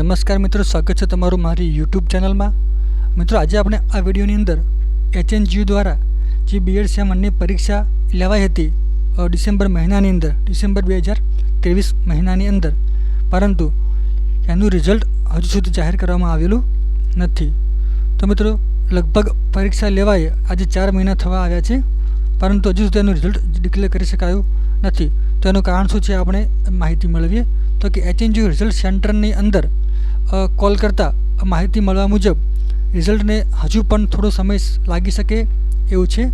નમસ્કાર મિત્રો, સ્વાગત છે તમારું મારી યુટ્યુબ ચેનલમાં. મિત્રો, આજે આપણે આ વિડીયોની અંદર એચએનજીયુ દ્વારા જે બીએડ સેમનની પરીક્ષા લેવાઈ હતી ડિસેમ્બર મહિનાની અંદર, ડિસેમ્બર બે હજાર ત્રેવીસ મહિનાની અંદર. પરંતુ એનું રિઝલ્ટ હજુ સુધી જાહેર કરવામાં આવેલું નથી. તો મિત્રો, લગભગ પરીક્ષા લેવાય આજે ચાર મહિના થવા આવ્યા છે, પરંતુ હજુ સુધી એનું રિઝલ્ટ ડિક્લેર કરી શકાયું નથી. તો એનું કારણ શું છે, આપણે માહિતી મેળવીએ. તો કે એચએનજીયુ રિઝલ્ટ સેન્ટરની અંદર કોલ કરતાં માહિતી મળવા મુજબ રિઝલ્ટને હજુ પણ થોડો સમય લાગી શકે એવું છે.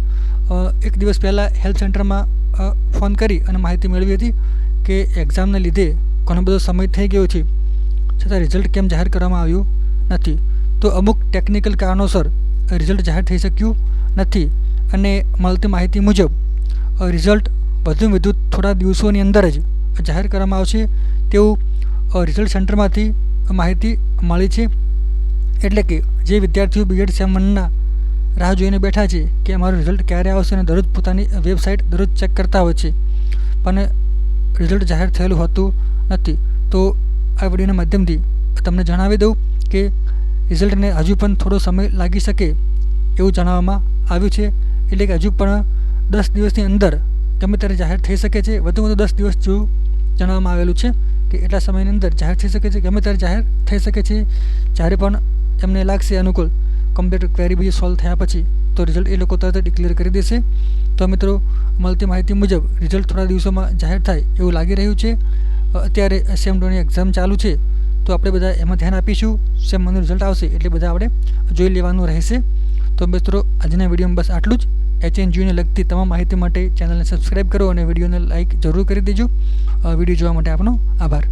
એક દિવસ પહેલાં હેલ્થ સેન્ટરમાં ફોન કરી અને માહિતી મેળવી હતી કે એક્ઝામને લીધે ઘણો બધો સમય થઈ ગયો છે. છતાં રિઝલ્ટ કેમ જાહેર કરવામાં આવ્યું નથી? તો અમુક ટેકનિકલ કારણોસર રિઝલ્ટ જાહેર થઈ શક્યું નથી અને મળતી માહિતી મુજબ રિઝલ્ટ વધુ વધુ થોડા દિવસોની અંદર જ જાહેર કરવામાં આવશે તેવું રિઝલ્ટ સેન્ટરમાંથી માહિતી મળી છે. એટલે કે જે વિદ્યાર્થીઓ બીએડ સેમનના રાહ જોઈને બેઠા છે કે અમારું રિઝલ્ટ ક્યારે આવશે અને દરરોજ પોતાની વેબસાઇટ દરરોજ ચેક કરતા હોય છે. પણ રિઝલ્ટ જાહેર થયેલું હોતું નથી. તો આ વિડીયોના માધ્યમથી તમને જણાવી દઉં કે રિઝલ્ટને હજુ પણ થોડો સમય લાગી શકે એવું જણાવવામાં આવ્યું છે. એટલે કે હજુ પણ દસ દિવસની અંદર ગમે ત્યારે જાહેર થઈ શકે છે. વધુ વધુ દસ દિવસ જેવું જણાવવામાં આવેલું છે. કે એટલા સમયની અંદર જાહેર થઈ શકે છે ગમે ત્યારે જાહેર થઈ શકે છે જ્યારે પણ એમને લાગશે અનુકૂળ કમ્પ્યુટર ક્વેરી બધી સોલ્વ થયા પછી, તો રિઝલ્ટ એ લોકો તરત ડિક્લેર કરી દેશે. તો મિત્રો, મળતી માહિતી મુજબ રિઝલ્ટ થોડા દિવસોમાં જાહેર થાય એવું લાગી રહ્યું છે. અત્યારે સેમ ડોની એક્ઝામ ચાલુ છે, તો આપણે બધા એમાં ધ્યાન આપીશું. સેમ મને રિઝલ્ટ આવશે એટલે બધા આપણે જોઈ લેવાનું રહેશે. તો મિત્રો, આજના વિડીયોમાં બસ આટલું જ. એચએનજીયુને લગતી તમામ માહિતી માટે ચેનલને સબસ્ક્રાઈબ કરો અને વિડીયોને લાઇક જરૂર કરી દેજો. વીડિયો જોવા માટે આપનો આભાર.